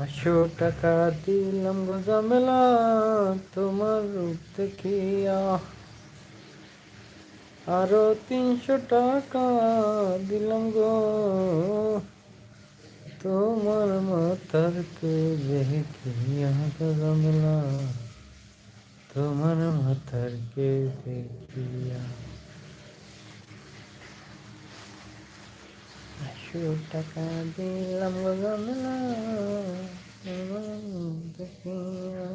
পাঁচশো টাকা দিলাম গো তোমার রূপ দেখিয়া আরও তিনশো টাকা দিলাম গো। তোমার মাতার কে গো তোমার মাতার কে দেখিয়া পাঁচশো টাকা দিলাম গো দেখিয়া।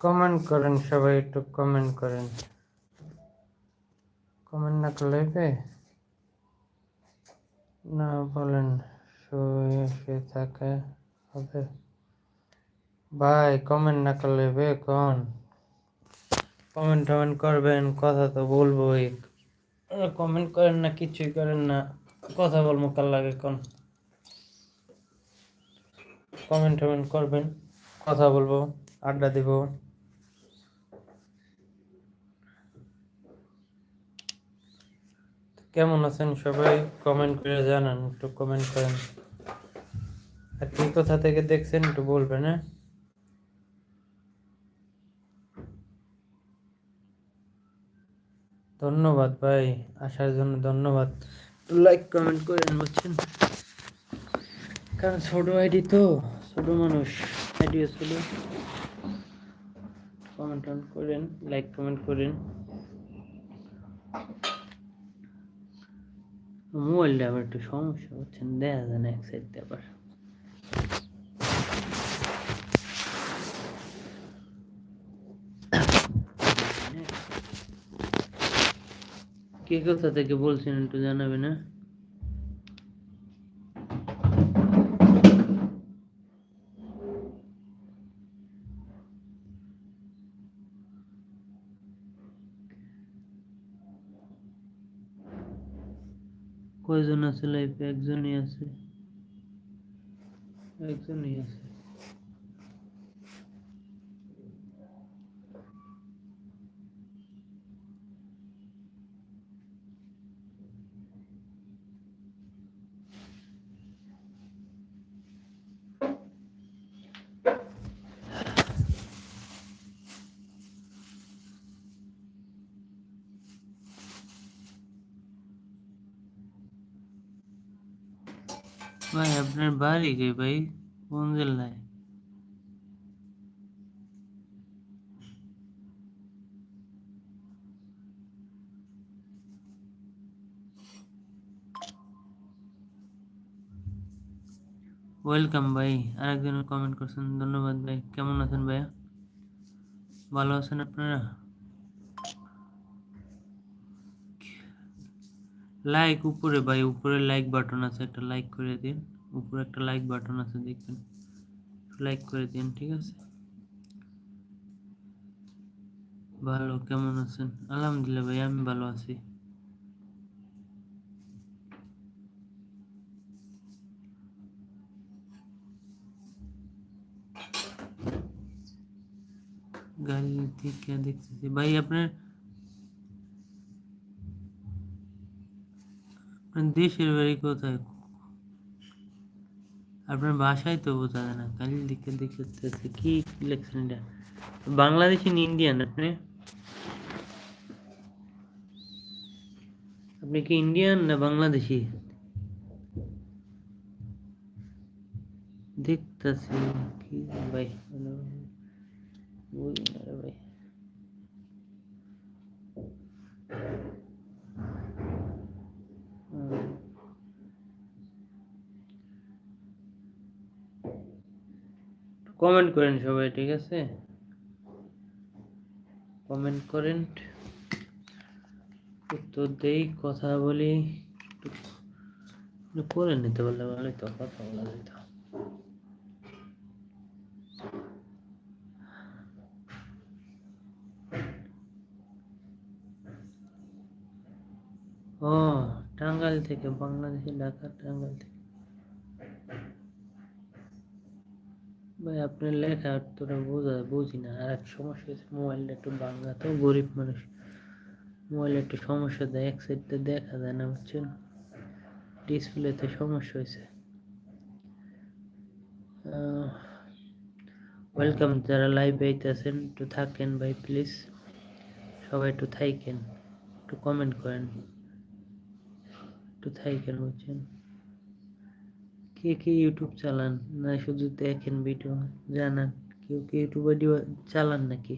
কমেন্ট করেন সবাই, একটু কমেন্ট করেন। কমেন্ট না করলে? না বলেন শুয়ে থাকে, হবে। ভাই, কমেন্ট না করলে হবে কোন কমেন্ট টমেন্ট করবেন, কথা তো বলবোই। কমেন্ট করেন না, কিছুই করেন না, কথা বলব কার লাগে কোন? কমেন্ট টমেন্ট করবেন, কথা বলব, আড্ডা দিব। কেমন আছেন সবাই? কমেন্ট করে জানান, একটু কমেন্ট করেন। আর কি কোথা থেকে দেখছেন একটু বলবেন হ্যাঁ? ধন্যবাদ ভাই, আসার জন্য ধন্যবাদ। লাইক কমেন্ট করেন, বুঝছেন? কারণ ছোট আইডি তো, ছোট মানুষ আইডিও ছোট কমেন্ট করেন লাইক কমেন্ট করেন। মোবাইলটা আবার একটু সমস্যা হচ্ছে, দেখা যায় না এক সাইড আবার। কে কোথা থেকে বলছেন একটু জানাবে না কয়জন আছে লাইফে একজনই আছে। একজনই আছে। ভাই আপনার বাড়ি কে ভাই কোন জেলায় ওয়েলকাম ভাই আরেকজন কমেন্ট করছেন ধন্যবাদ ভাই কেমন আছেন ভাইয়া ভালো আছেন আপনারা লাইক উপরে ভাই উপরে লাইক বাটন আছে একটা লাইক করে দিন উপরে একটা লাইক বাটন আছে, দেখবেন। লাইক করে দিন, ঠিক আছে? ভালো, কেমন আছেন? আলহামদুলিল্লাহ ভাই, আমি ভালো আছি। গাড়ি থেকে দেখতেছি। ভাই আপনার দেশের বাড়ি কোথায়? আপনার বাসায় তো বোঝা যায় না। কালি দিকে দেখতে কি লেখছেন এটা? বাংলাদেশি ইন্ডিয়ান আপনি? আপনি কি ইন্ডিয়ান না বাংলাদেশি? দেখতেছি কি ভাই ভাই। কমেন্ট করেন সবাই, ঠিক আছে? কমেন্ট করেন। উত্তর দেই, কথা বলি। করে নিতে পারলে ভালোই তো, কথা বলা যেত ও, টাঙ্গাইল থেকে বাংলাদেশে ঢাকা, টাঙ্গাইল থেকে। ভাই, আপনার লেখা তোরা বোঝা, বুঝি না। আর এক সমস্যা হচ্ছে মোবাইলটা একটু বাংলা তো, গরিব মানুষ। মোবাইলে একটু সমস্যা দেয়, এক সাইডটা দেখা যায় না, বুঝছেন? ডিসপ্লেতে সমস্যা হয়েছে ওয়েলকাম যারা লাইভ আইতেছেন একটু থাকেন ভাই প্লিজ সবাই একটু থাইকেন, একটু কমেন্ট করেন। একটু থাইকেন, বুঝছেন? কে কে ইউটিউব চালান? না শুধু দেখেন ভিডিও জানান। কেউ কে ইউটিউব চালান নাকি?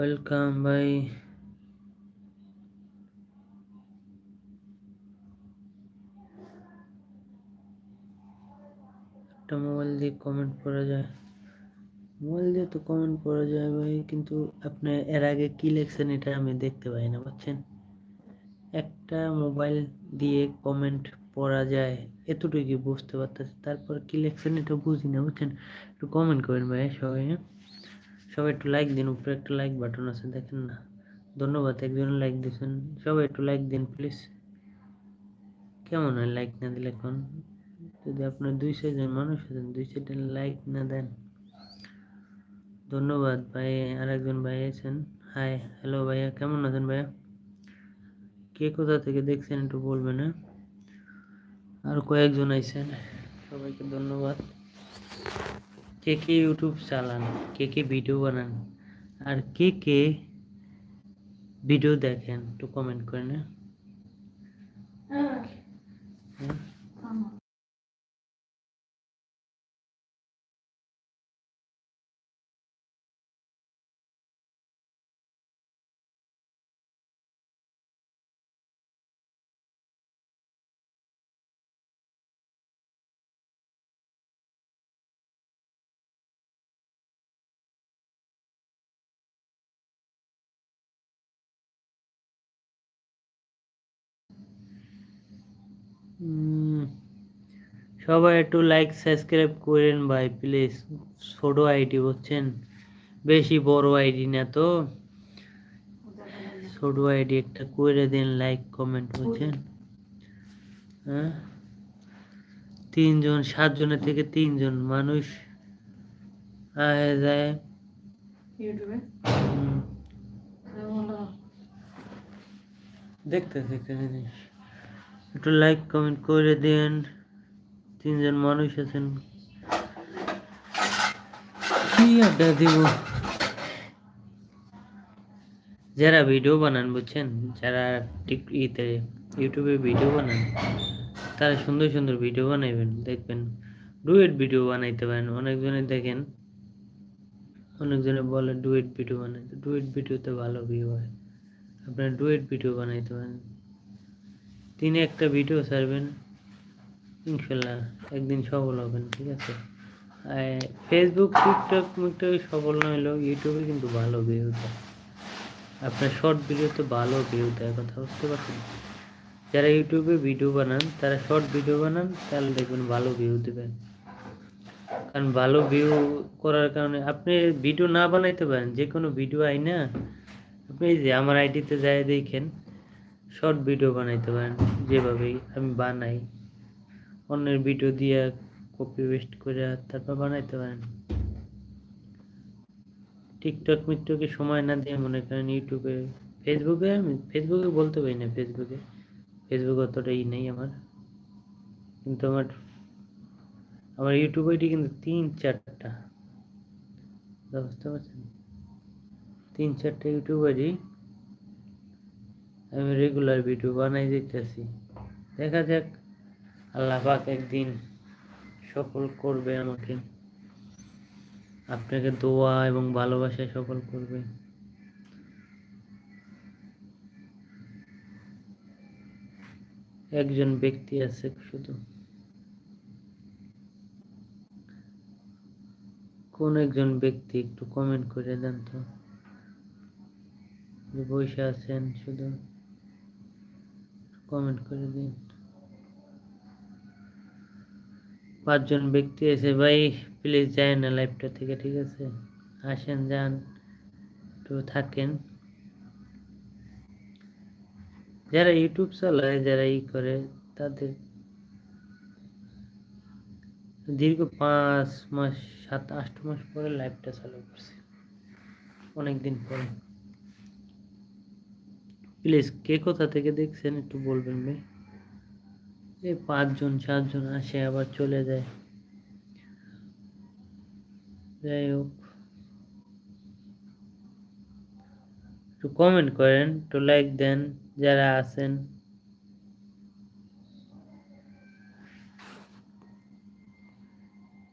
ওয়েলকাম ভাই একটা মোবাইল দিয়ে কমেন্ট করা যায়। মোবাইল দিয়ে তো কমেন্ট করা যায় ভাই, কিন্তু আপনি এর আগে কি লেখছেন এটা আমি দেখতে পাই না, বুঝছেন? একটা মোবাইল দিয়ে কমেন্ট পড়া যায় এতটুকু বুঝতে পারতেছি। তারপর কি লেখছেন এটা বুঝি না বুঝছেন? একটু কমেন্ট করেন ভাই সবাই হ্যাঁ? সবাই একটু লাইক দিন, উপরে একটা লাইক বাটন আছে, দেখেন না। ধন্যবাদ, একজন লাইক দিয়েছেন। সবাই একটু লাইক দিন প্লিজ কেমন হয় লাইক না দিলে এখন? যদি আপনার দুই সাইজের মানুষ আছেন, দুই সাইডে লাইক না দেন। ধন্যবাদ, ভাই, আরেকজন ভাই আছেন। হাই হ্যালো ভাইয়া, কেমন আছেন ভাইয়া? কে কোথা থেকে দেখছেন একটু বলবেন হ্যাঁ? আর কয়েকজন আইছেন, সবাইকে ধন্যবাদ। কে কে ইউটিউব চালান কে কে ভিডিও বানান আর কে কে ভিডিও দেখেন একটু কমেন্ট করেন হ্যাঁ সবাই একটু লাইক সাবস্ক্রাইব করেন ভাই প্লিজ ছোট আইডি বুঝছেন? বেশি বড় আইডি না তো। ছোট আইডি একটা করে দিন লাইক কমেন্ট বুঝছেন? হ্যাঁ? তিনজন সাতজনের থেকে তিনজন মানুষ। আয় যায়। ইউটিউবে? হুম, বলো। জিনিস। একটু লাইক কমেন্ট করে দেন। তিনজন মানুষ আছেন। কি আড্ডা দিব? যারা ভিডিও বানান, বুঝছেন? যারা ইতে, ইউটিউবে ভিডিও বানান, তারা সুন্দর সুন্দর ভিডিও বানাইবেন, দেখবেন। ডুয়েট ভিডিও বানাইতে পারেন। অনেকজনে দেখেন, অনেকজনে বলে ডুয়েট ভিডিও বানাইতে। ডুয়েট ভিডিওতে ভালো ভিউ হয়। আপনার ডুয়েট ভিডিও বানাইতে পারেন। তিনি একটা ভিডিও ছাড়বেন, ইনশাল্লাহ একদিন সফল হবেন, ঠিক আছে? ফেসবুক টিকটক মিকটক সফল না হলেও ইউটিউবে কিন্তু ভালো ভিউ দেয় আপনার শর্ট ভিডিওতে ভালো ভিউ দেয় কথা বুঝতে পারছেন? যারা ইউটিউবে ভিডিও বানান, তারা শর্ট ভিডিও বানান, তাহলে দেখবেন ভালো ভিউ দেবেন কারণ ভালো ভিউ করার কারণে আপনি ভিডিও না বানাইতে পারেন যে কোনো ভিডিও আই না আপনি এই যে আমার আইডিতে যাই দেখেন শর্ট ভিডিও বানাইতে পারেন, যেভাবেই আমি বানাই। অন্যের ভিডিও দিয়ে কপি পেস্ট করে তারপর বানাইতে পারেন। টিকটক মিকটকে সময় না দিয়ে মনে করেন ইউটিউবে ফেসবুকে আমি ফেসবুকে বলতে পারি না ফেসবুকে ফেসবুক অতটা ই নেই আমার। কিন্তু আমার আমার ইউটিউব আইডি কিন্তু তিন চারটা। বুঝতে পারছেন? তিন চারটা ইউটিউব আইডি। আমি রেগুলার ভিডিও বানাই দিতেছি দেখা যাক, আল্লাহ পাক একদিন সফল করবে আমাকে। আপনাকে দোয়া এবং ভালোবাসায় সফল করবে। একজন ব্যক্তি আছে শুধু। কোন একজন ব্যক্তি একটু কমেন্ট করে দেন তো। বসে আছেন শুধু। কমেন্ট করে দিন। পাঁচজন ব্যক্তি আছে, ভাই প্লিজ যায় না লাইভটা থেকে, ঠিক আছে? আসেন, যান, একটু থাকেন। যারা ইউটিউব চালায়, যারা ই করে, তাদের দীর্ঘ পাঁচ মাস, সাত, আট মাস পরে লাইভটা চালু করছে। অনেকদিন পরে। প্লিজ, কে কোথা থেকে দেখছেন একটু বলবেন ভাই? এই পাঁচজন, সাতজন আসে, আবার চলে যায়। যাই হোক। একটু কমেন্ট করেন, একটু লাইক দেন, যারা আছেন।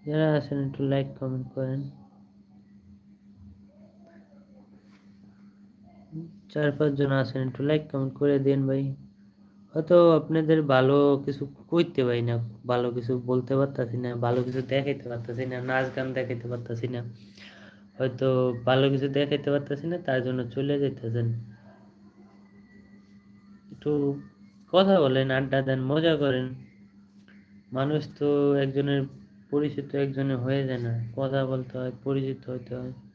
যারা আছেন, একটু লাইক কমেন্ট করেন। চার পাঁচজন আছেন, একটু লাইক কমেন্ট করে দেন ভাই। হয়তো আপনাদের ভালো কিছু কইতে পারি না, ভালো কিছু বলতে পারতাছি না, ভালো কিছু দেখাইতে পারতাছি না, নাচ গান দেখাইতে পারতাছি না। হয়তো ভালো কিছু দেখাইতে পারতাছি না, তার জন্য চলে যাইতেছেন। একটু কথা বলেন, আড্ডা দেন, মজা করেন। মানুষ তো একজনের পরিচিত একজনের হয়ে যায় না, কথা বলতে হয়, পরিচিত হইতে হয়।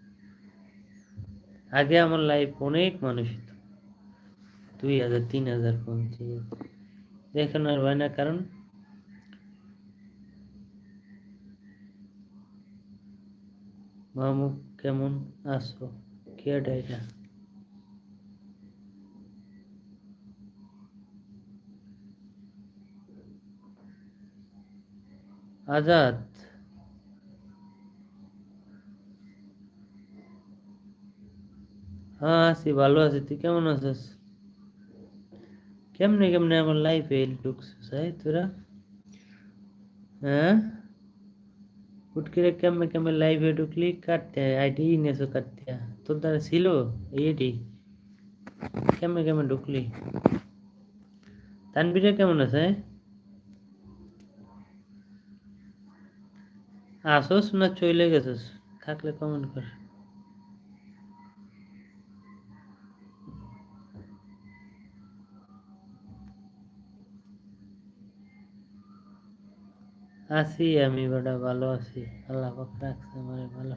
আগে আমার লাইফ অনেক মানুষ হতো দুই হাজার, তিন হাজার পৌঁছে দেখেন আর হয় না, কারণ মামু কেমন আছো? কে ডাইরা আজাদ? হ্যাঁ আছি, ভালো আছি। তুই কেমন আছিস? কেমনে কেমনে আমার লাইফে ঢুকছিস? এই তোরা? হ্যাঁ? হুট করে কেমনে কেমনে লাইফে ঢুকলি? কাটতে আইডি নেছো কাটতে তোর দ্বারা ছিল? এইটি কেমনে কেমনে ঢুকলি? তানবিরা কেমন আছে? আসোস না চলে গেছিস? থাকলে কমেন্ট কর। আছি আমি বড়, ভালো আছি। আল্লাহ পাক রাখছে, আমারে ভালো।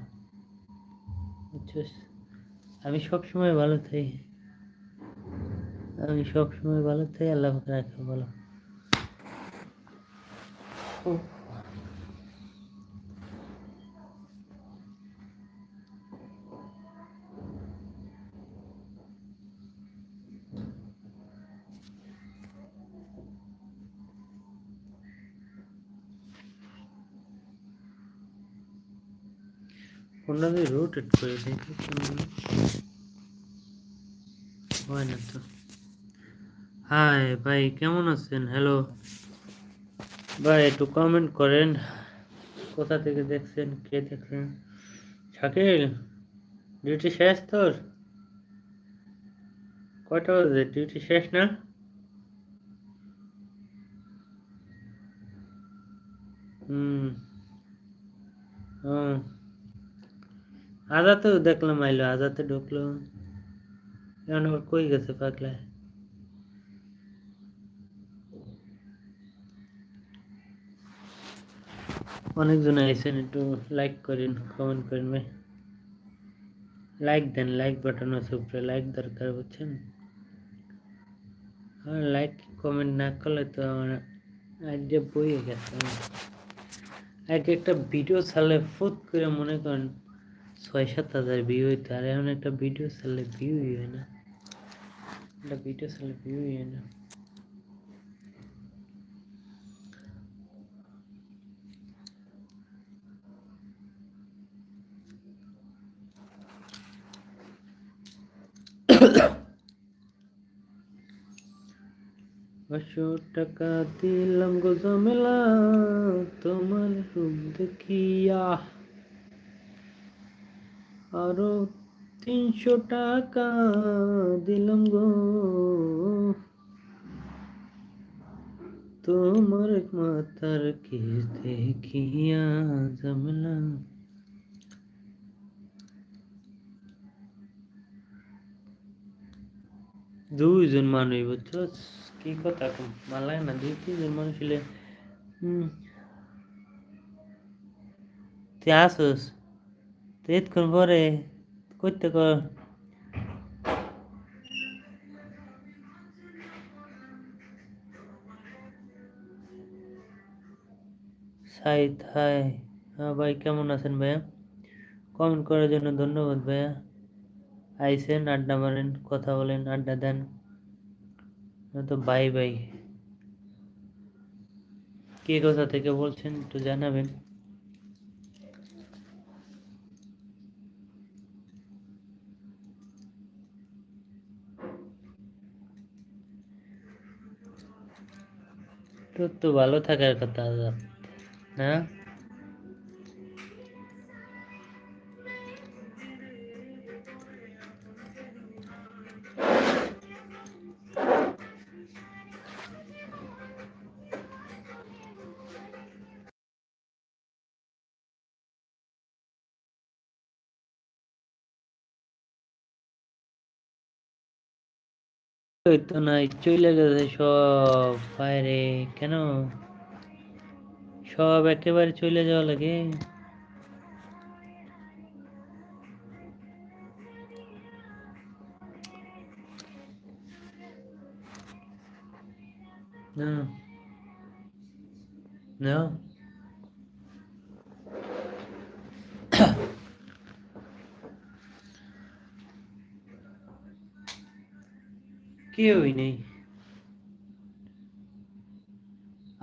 আমি সবসময় ভালো থাকি। আমি সবসময় ভালো থাকি, আল্লাহ পাক রাখে, ভালো। আমি রোটেট করে দেখি কেমন হয়। না তো। হাই ভাই, কেমন আছেন? হ্যালো ভাই, একটু কমেন্ট করেন। কোথা থেকে দেখছেন? কে দেখছেন? শাকিল ডিউটি শেষ তোর? কয়টা বাজে? ডিউটি শেষ না? হুম। হুম আজাতে দেখলাম আইলো আজাতে ঢুকলো। এখন আবার কই গেছে পাগলায় অনেকজন আইসেন একটু লাইক করেন কমেন্ট করেন ভাই। লাইক দেন লাইক বাটন আছে উপরে লাইক দরকার, বুঝছেন? লাইক কমেন্ট না করলে তো আমার আইডিয়া বইয়ে গেছে। আগে একটা ভিডিও ছাড়লে ফুট করে মনে করেন ছয় সাত হাজার ভিউ হইতো আর এখন একটা ভিডিও ছাড়লে ভিউই হয় না একটা ভিডিও ছাড়লে ভিউই হয় না পাঁচশো টাকা দিলাম গো জমেলা তোমার রূপ দেখিয়া আরও তিনশো টাকা দিলাম গো। তোমার মাতার কি দেখিয়া জমেলা দুইজন মানুষ, বুঝছ? কি কথা কম? মালায় না? দুই, তিনজন মানুষ আসোস? তুই এতক্ষণ পরে করতে কর। সাইদ, হাই। হ্যাঁ ভাই, কেমন আছেন ভাইয়া? কমেন্ট করার জন্য ধন্যবাদ ভাইয়া। আইসেন, আড্ডা মারেন, কথা বলেন, আড্ডা দেন। তো বাই বাই কে কোথা থেকে বলছেন একটু জানাবেন তোর তো ভালো থাকার কথা আজাদ তো নাই চলে গেছে সব। বাইরে কেন? সব একেবারে চলে যাওয়া লাগে। না। না। কেউই নেই।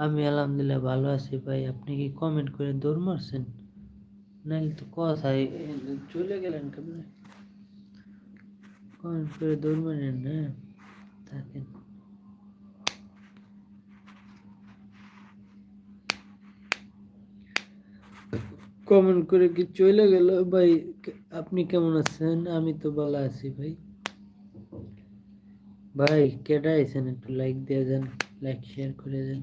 আমি আলহামদুলিল্লাহ ভালো আছি ভাই, আপনি কি কমেন্ট করে দৌড় মারছেন? নাইলে তো কথাই চলে গেলেন কেমনে? কমেন্ট করে দৌড় মারেন না থাকেন। কমেন্ট করে কি চলে গেল? ভাই, আপনি কেমন আছেন? আমি তো ভালো আছি ভাই। ভাই কেডা আইছেন একটু লাইক দিয়ে যান লাইক শেয়ার করে দেন।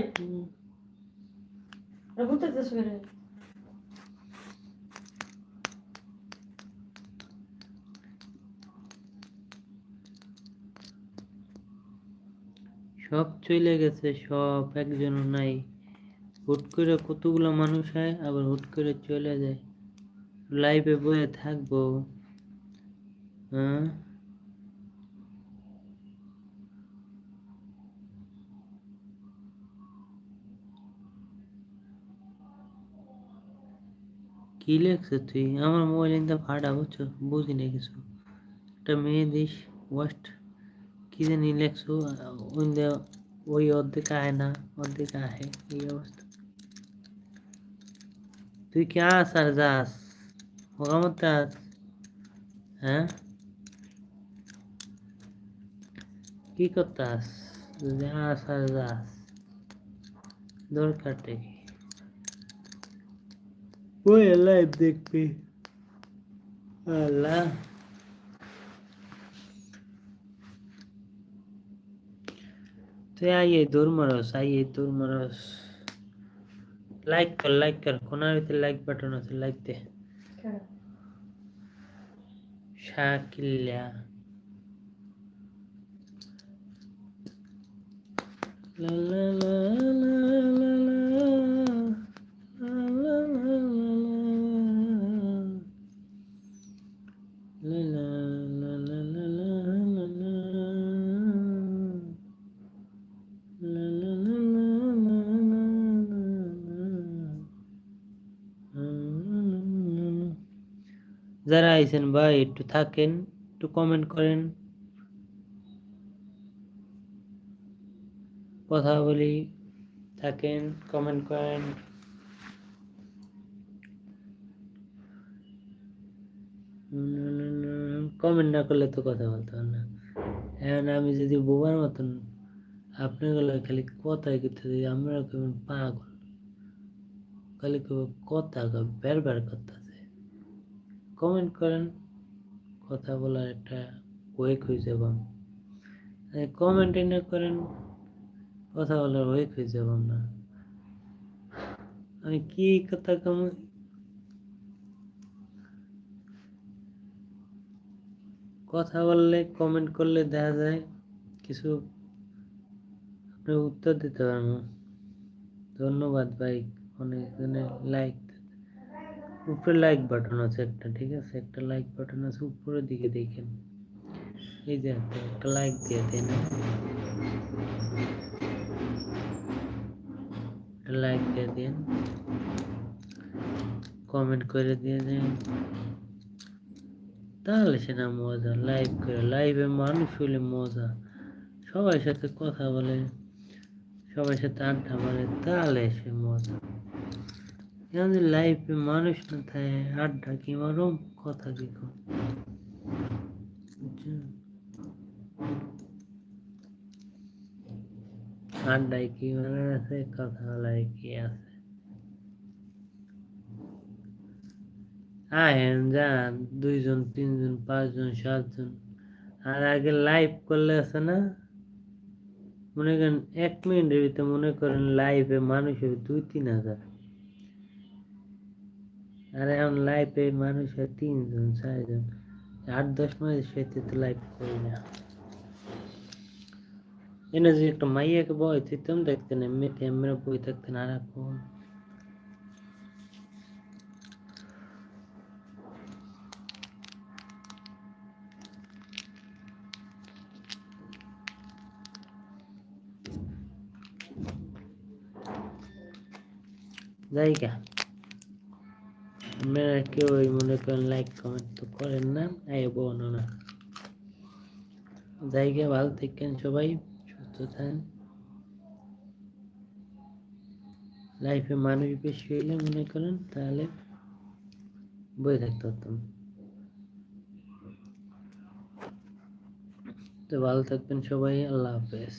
এটা বুঝতেছিস সব চলে গেছে, সব একজনও নাই। হুট করে কতগুলো মানুষ হয়, আবার হুট করে চলে যায়। লাইভে বয়ে থাকব। হ্যাঁ? কি লেখছ তুই? আমার মোবাইল ইন্দা ফাটা বুঝছ? বুঝি না কিছু। একটা মেয়ে দিস ওয়াস্ট কি জানি লেখছো? ওইন্দা ওই অর্ধেক আয় না, অর্ধেক আহে। এই অবস্থা। তুই কি আস আর যাস? মতামত আস। হ্যাঁ? কি করতাস? যদি আস আর যাস। দরকারটা কি Foi lá e तो यार दूर मरोस आ दूर मरोस लाइक कर लाइक कर कोना रीते लाइक बटन होते लाइक दे शाकिल्या ला ला ला ला ला যারা আইছেন ভাই, একটু থাকেন, একটু কমেন্ট করেন। কথা বলি, থাকেন কমেন্ট করেন। কমেন্ট না করলে তো কথা বলতে পার না। এখন আমি যদি বোবার মতন আপনাগুলো খালি কথাই করতে দিই আমরা পাগল? খালি কথা বের বের করতেছে কমেন্ট করেন, কথা বলার একটা ওয়ে খুঁজে যাব কমেন্ট না করেন, কথা বলার ওয়ে খুঁজে যাব না আমি কি কথা কম? কথা বললে কমেন্ট করলে দেখা যায় কিছু আপনি উত্তর দিতে পারব। ধন্যবাদ ভাই, অনেক লাইক উপরে লাইক বাটন আছে একটা, ঠিক আছে? একটা লাইক বাটন আছে উপরের দিকে দেখেন। এই যে একটা লাইক দিয়ে দেন। লাইক দিয়ে দেন। কমেন্ট করে দিয়ে দেন। তাহলে সে না মজা। লাইভ করে লাইভে মানুষ হলে মজা। সবার সাথে কথা বলে, সবার সাথে আড্ডা মারে, তাহলে সে মজা। এখন লাইফে মানুষ না থাকে আড্ডা কি মারুম কথা কি? আড্ডায় কি মানে আছে? কথা বলায় কি আছে? আহেন যান দুইজন, তিনজন, পাঁচজন, সাতজন। আর আগে লাইভ করলে আছে না? মনে করেন এক মিনিটের ভিতরে মনে করেন লাইভে মানুষ হবে দুই, তিন হাজার। আর এখন লাইভে মানুষ হয় তিনজন, চারজন। আট, দশ মাসের সাথে তো লাইভ করি না। এনে যদি একটা মাইয়াকে বই দিতাম দেখতেন এমনি ক্যামেরা বই থাকতেন আর এখন? জায়গা আপনারা কেউ মনে করেন লাইক কমেন্ট তো করেন না, এই বোনো না জায়গা ভালো থাকেন সবাই, সুস্থ থাকেন। লাইফে মানুষ বেশি হইলে মনে করেন তাহলে বই থাকতে পারতাম। তো ভালো থাকবেন সবাই, আল্লাহ হাফেজ।